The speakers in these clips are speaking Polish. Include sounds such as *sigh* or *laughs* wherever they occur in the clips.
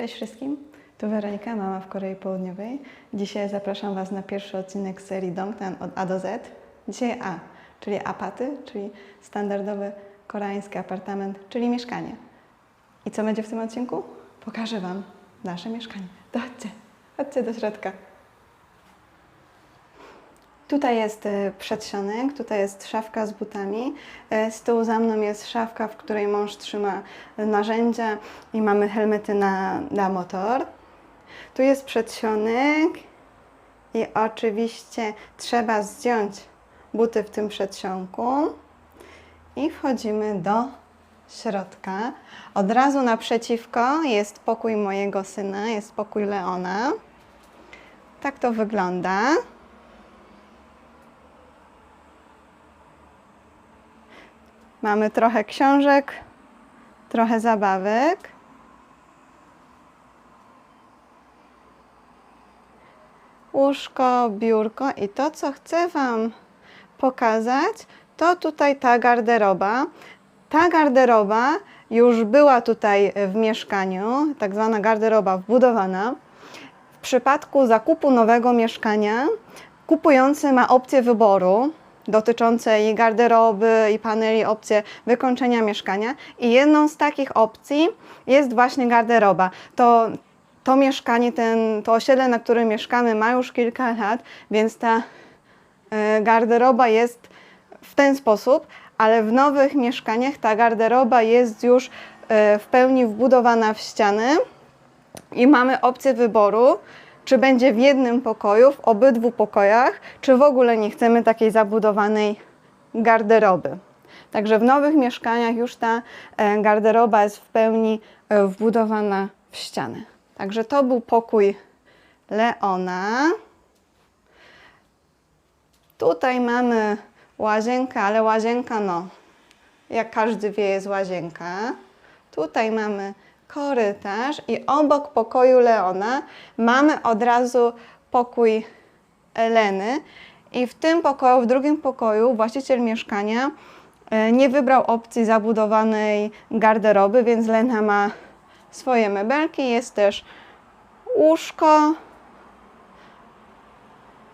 Cześć wszystkim, tu Weronika, mama w Korei Południowej. Dzisiaj zapraszam Was na pierwszy odcinek serii Dongtan od A do Z. Dzisiaj A, czyli apaty, czyli standardowy koreański apartament, czyli mieszkanie. I co będzie w tym odcinku? Pokażę Wam nasze mieszkanie. Chodźcie, chodźcie do środka. Tutaj jest e, przedsionek, tutaj jest szafka z butami. E, Z tyłu za mną jest szafka, w której mąż trzyma narzędzia i mamy helmety na, na motor. Tu jest przedsionek i oczywiście trzeba zdjąć buty w tym przedsionku i wchodzimy do środka. Od razu naprzeciwko jest pokój mojego syna, jest pokój Leona. Tak to wygląda. Mamy trochę książek, trochę zabawek. Łóżko, biurko i to, co chcę Wam pokazać, to tutaj ta garderoba. Ta garderoba już była tutaj w mieszkaniu, tak zwana garderoba wbudowana. W przypadku zakupu nowego mieszkania kupujący ma opcję wyboru dotyczące i garderoby, i paneli, opcję wykończenia mieszkania. I jedną z takich opcji jest właśnie garderoba. To, to mieszkanie, ten, to osiedle, na którym mieszkamy, ma już kilka lat, więc ta e, garderoba jest w ten sposób, ale w nowych mieszkaniach ta garderoba jest już e, w pełni wbudowana w ściany i mamy opcję wyboru, czy będzie w jednym pokoju, w obydwu pokojach, czy w ogóle nie chcemy takiej zabudowanej garderoby. Także w nowych mieszkaniach już ta e, garderoba jest w pełni e, wbudowana w ściany. Także to był pokój Leona. Tutaj mamy łazienkę, ale łazienka no, jak każdy wie, jest łazienka. Tutaj mamy korytarz i obok pokoju Leona mamy od razu pokój Eleny. I w tym pokoju, w drugim pokoju właściciel mieszkania e, nie wybrał opcji zabudowanej garderoby, więc Lena ma swoje mebelki, jest też łóżko,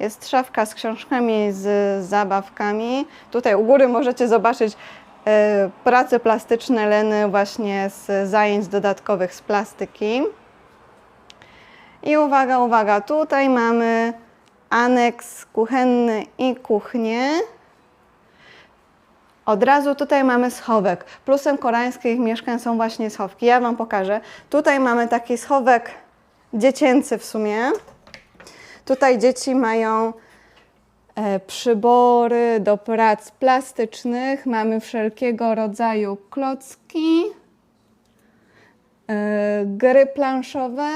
jest szafka z książkami, z zabawkami. Tutaj u góry możecie zobaczyć prace plastyczne Leny właśnie z zajęć dodatkowych z plastyki. I uwaga, uwaga, tutaj mamy aneks kuchenny i kuchnię. Od razu tutaj mamy schowek. Plusem koreańskich mieszkań są właśnie schowki. Ja Wam pokażę. Tutaj mamy taki schowek dziecięcy w sumie. Tutaj dzieci mają e, przybory do prac plastycznych. Mamy wszelkiego rodzaju klocki, e, gry planszowe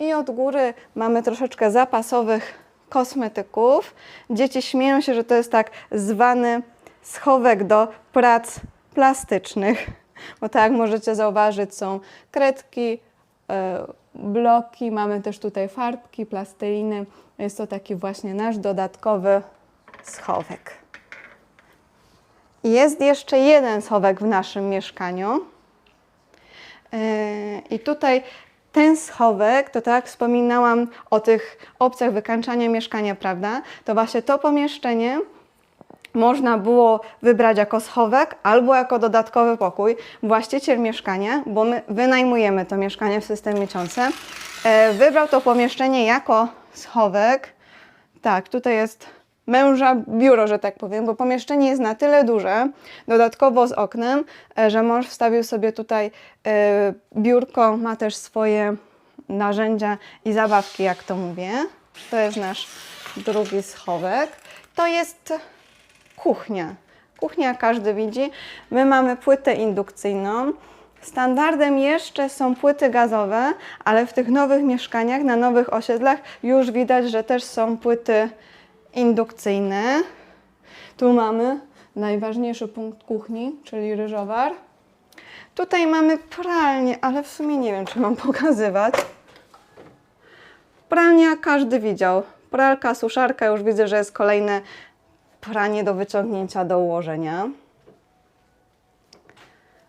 i od góry mamy troszeczkę zapasowych kosmetyków. Dzieci śmieją się, że to jest tak zwany schowek do prac plastycznych, bo tak możecie zauważyć są kredki, e, bloki, mamy też tutaj farbki, plasteliny. Jest to taki właśnie nasz dodatkowy schowek. Jest jeszcze jeden schowek w naszym mieszkaniu. Yy, I tutaj ten schowek, to tak wspominałam o tych opcjach wykańczania mieszkania, prawda? To właśnie to pomieszczenie można było wybrać jako schowek albo jako dodatkowy pokój. Właściciel mieszkania, bo my wynajmujemy to mieszkanie w systemie miesiące, e, wybrał to pomieszczenie jako schowek. Tak, tutaj jest męża biuro, że tak powiem, bo pomieszczenie jest na tyle duże, dodatkowo z oknem, e, że mąż wstawił sobie tutaj e, biurko, ma też swoje narzędzia i zabawki, jak to mówię. To jest nasz drugi schowek. To jest kuchnia. Kuchnia każdy widzi. My mamy płytę indukcyjną. Standardem jeszcze są płyty gazowe, ale w tych nowych mieszkaniach, na nowych osiedlach już widać, że też są płyty indukcyjne. Tu mamy najważniejszy punkt kuchni, czyli ryżowar. Tutaj mamy pralnię, ale w sumie nie wiem, czy mam *laughs* pokazywać. Pralnia każdy widział. Pralka, suszarka, już widzę, że jest kolejne pranie do wyciągnięcia do ułożenia.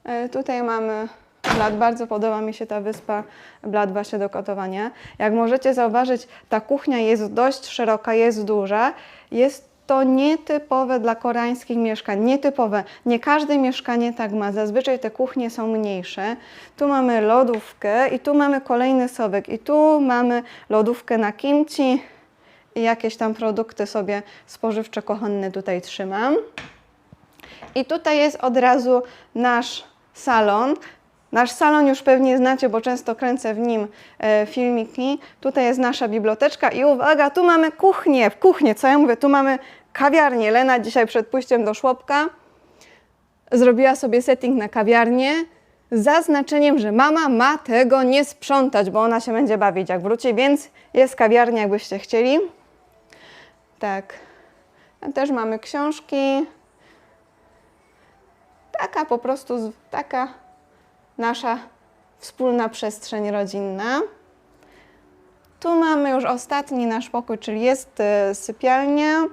E, Tutaj mamy blat. Bardzo podoba mi się ta wyspa blat właśnie do gotowania. Jak możecie zauważyć, ta kuchnia jest dość szeroka, jest duża. Jest to nietypowe dla koreańskich mieszkań. Nietypowe. Nie każde mieszkanie tak ma. Zazwyczaj te kuchnie są mniejsze. Tu mamy lodówkę i tu mamy kolejny sowek. I tu mamy lodówkę na kimchi i jakieś tam produkty sobie spożywcze kochonne tutaj trzymam. I tutaj jest od razu nasz salon. Nasz salon już pewnie znacie, bo często kręcę w nim e, filmiki. Tutaj jest nasza biblioteczka i uwaga, tu mamy kuchnię, kuchnię, co ja mówię, tu mamy kawiarnię. Lena dzisiaj przed pójściem do żłobka zrobiła sobie setting na kawiarnię z zaznaczeniem, że mama ma tego nie sprzątać, bo ona się będzie bawić jak wróci, więc jest kawiarnia, jakbyście chcieli. Tak. Też mamy książki. Taka po prostu, taka nasza wspólna przestrzeń rodzinna. Tu mamy już ostatni nasz pokój, czyli jest e, sypialnia.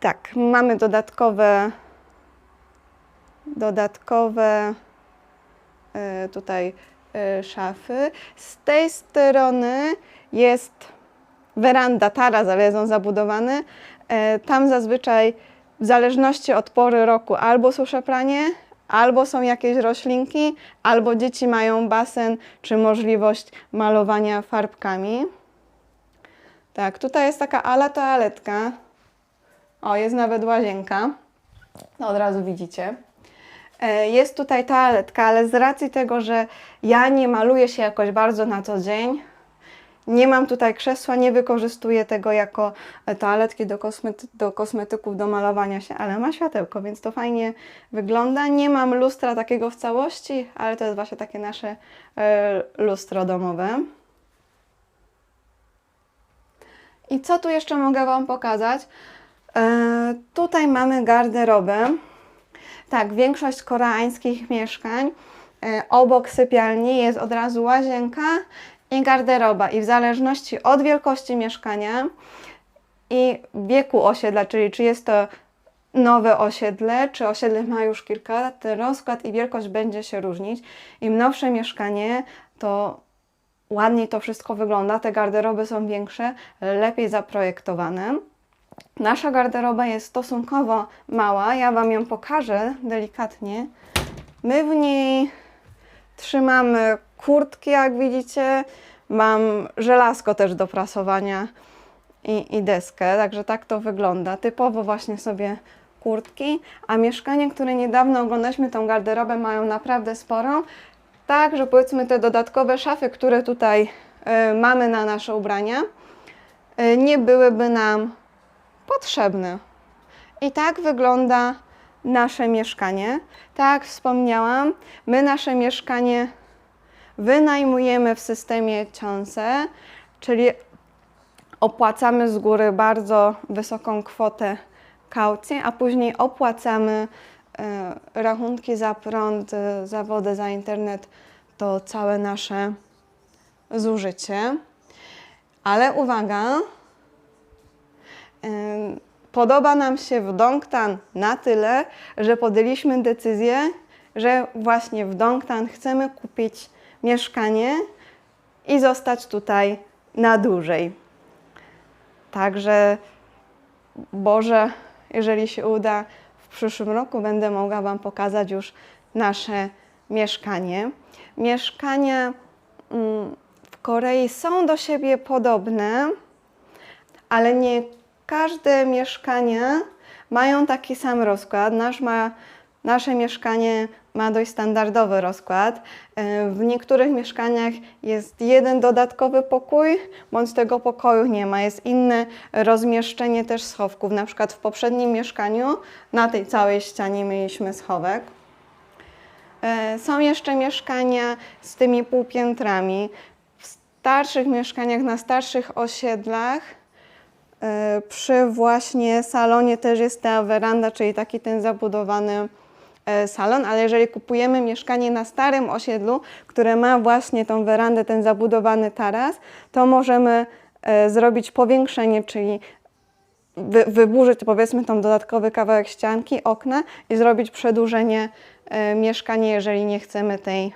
Tak, mamy dodatkowe dodatkowe e, tutaj e, szafy. Z tej strony jest weranda, taras, ale jest on zabudowany. Tam zazwyczaj w zależności od pory roku albo suszę pranie, albo są jakieś roślinki, albo dzieci mają basen czy możliwość malowania farbkami. Tak, tutaj jest taka ala toaletka. O, jest nawet łazienka. No, od razu widzicie. E, Jest tutaj toaletka, ale z racji tego, że ja nie maluję się jakoś bardzo na co dzień, nie mam tutaj krzesła, nie wykorzystuję tego jako e, toaletki do, kosmety, do kosmetyków, do malowania się, ale ma światełko, więc to fajnie wygląda. Nie mam lustra takiego w całości, ale to jest właśnie takie nasze e, lustro domowe. I co tu jeszcze mogę Wam pokazać? E, tutaj mamy garderobę. Tak, większość koreańskich mieszkań e, obok sypialni jest od razu łazienka i garderoba. I w zależności od wielkości mieszkania i wieku osiedla, czyli czy jest to nowe osiedle, czy osiedle ma już kilka lat, ten rozkład i wielkość będzie się różnić. Im nowsze mieszkanie, to ładniej to wszystko wygląda. Te garderoby są większe, lepiej zaprojektowane. Nasza garderoba jest stosunkowo mała. Ja Wam ją pokażę delikatnie. My w niej trzymamy kurtki, jak widzicie. Mam żelazko też do prasowania i, i deskę, także tak to wygląda. Typowo właśnie sobie kurtki, a mieszkanie, które niedawno oglądaliśmy, tą garderobę mają naprawdę sporą. Tak, że powiedzmy te dodatkowe szafy, które tutaj y, mamy na nasze ubrania, y, nie byłyby nam potrzebne. I tak wygląda nasze mieszkanie. Tak jak wspomniałam, my nasze mieszkanie wynajmujemy w systemie Chonse, czyli opłacamy z góry bardzo wysoką kwotę kaucji, a później opłacamy e, rachunki za prąd, e, za wodę, za internet, to całe nasze zużycie. Ale uwaga, Ym, Podoba nam się w Dongtan na tyle, że podjęliśmy decyzję, że właśnie w Dongtan chcemy kupić mieszkanie i zostać tutaj na dłużej. Także, Boże, jeżeli się uda, w przyszłym roku będę mogła Wam pokazać już nasze mieszkanie. Mieszkania mm, w Korei są do siebie podobne, ale nie każde mieszkania mają taki sam rozkład. Nasz ma, nasze mieszkanie ma dość standardowy rozkład. E, W niektórych mieszkaniach jest jeden dodatkowy pokój, bądź tego pokoju nie ma. Jest inne rozmieszczenie też schowków. Na przykład w poprzednim mieszkaniu na tej całej ścianie mieliśmy schowek. E, Są jeszcze mieszkania z tymi półpiętrami. W starszych mieszkaniach, na starszych osiedlach E, Przy właśnie salonie też jest ta weranda, czyli taki ten zabudowany salon, ale jeżeli kupujemy mieszkanie na starym osiedlu, które ma właśnie tą werandę, ten zabudowany taras, to możemy e, zrobić powiększenie, czyli wy, wyburzyć powiedzmy tą dodatkowy kawałek ścianki, okna i zrobić przedłużenie e, mieszkania, jeżeli nie chcemy tej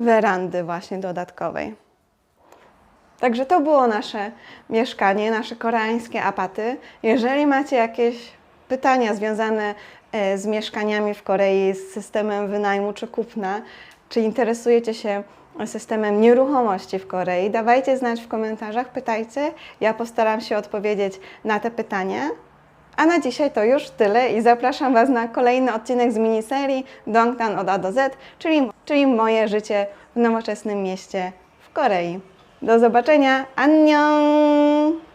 werandy właśnie dodatkowej. Także to było nasze mieszkanie, nasze koreańskie apaty. Jeżeli macie jakieś pytania związane e, z mieszkaniami w Korei, z systemem wynajmu czy kupna, czy interesujecie się systemem nieruchomości w Korei, dawajcie znać w komentarzach, pytajcie. Ja postaram się odpowiedzieć na te pytania. A na dzisiaj to już tyle i zapraszam Was na kolejny odcinek z miniserii Dongtan od A do Z, czyli, czyli moje życie w nowoczesnym mieście w Korei. Do zobaczenia. Annyeong!